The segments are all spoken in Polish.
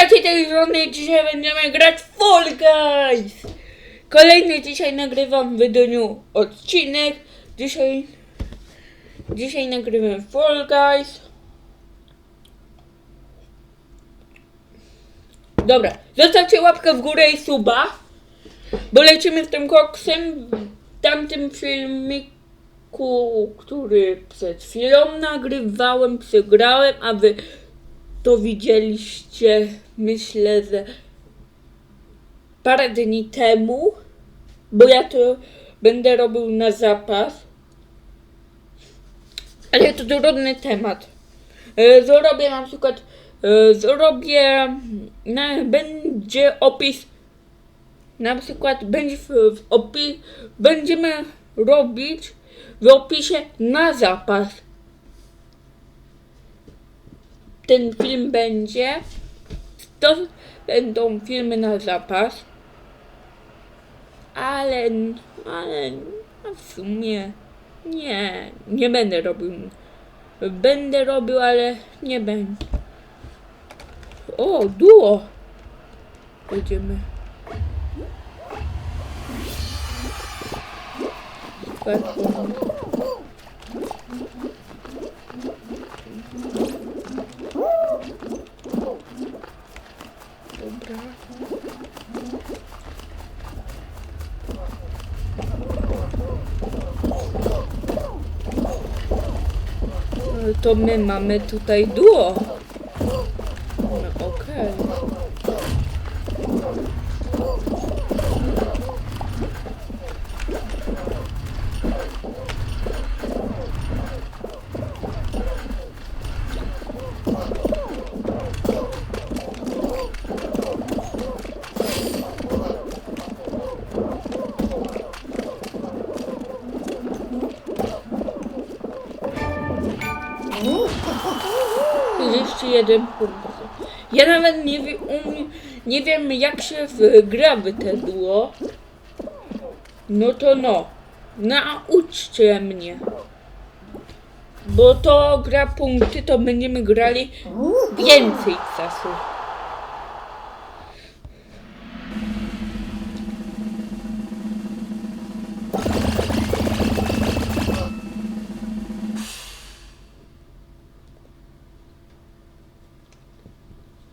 Witajcie tej dzisiaj będziemy grać Fall Guys! Kolejny dzisiaj nagrywam w Wydoniu odcinek. Dzisiaj... Dzisiaj nagrywam Fall Guys. Dobra, zostawcie łapkę w górę i suba. Bo lecimy z tym koksem w tamtym filmiku, który przed chwilą nagrywałem, przegrałem, a wy to widzieliście, myślę, że parę dni temu, bo ja to będę robił na zapas. Ale to trudny temat. E, Zrobię na przykład, e, zrobię, na, będzie opis, na przykład będzie w, w będziemy robić w opisie na zapas ten film będzie. To będą filmy na zapas. Ale, ale w sumie nie, nie będę robił. Będę robił, ale nie będę. O, duo. Będziemy. Platformy. Dobra. To my mamy tutaj duo. 31 punkt. Ja nawet nie, wie, nie wiem jak się w grę było. No to no. Nauczcie mnie. Bo to gra punkty, to będziemy grali więcej czasu.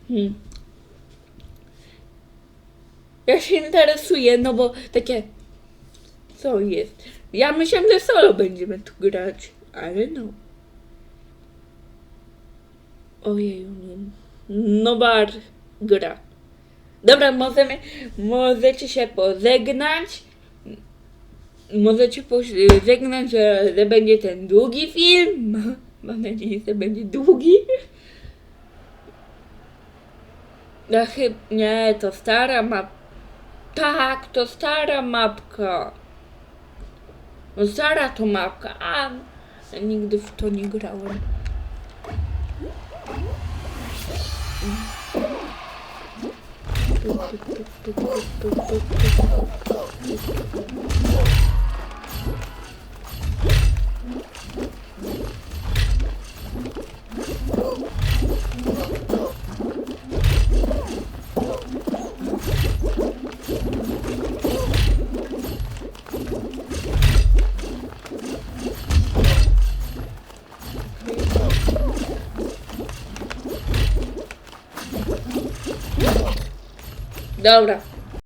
Hmm. Ja się interesuję, no bo takie. Co jest? Ja myślałem, że solo będziemy tu grać, ale no. Ojej, no, nowa gra. Dobra, możemy, możecie się pożegnać. Możecie pożegnać, że, że będzie ten długi film. Mam nadzieję, że będzie długi. Ja chyba... Nie, to stara map... Tak, to stara mapka. No stara to mapka, a nigdy w to nie grałem. Dobra.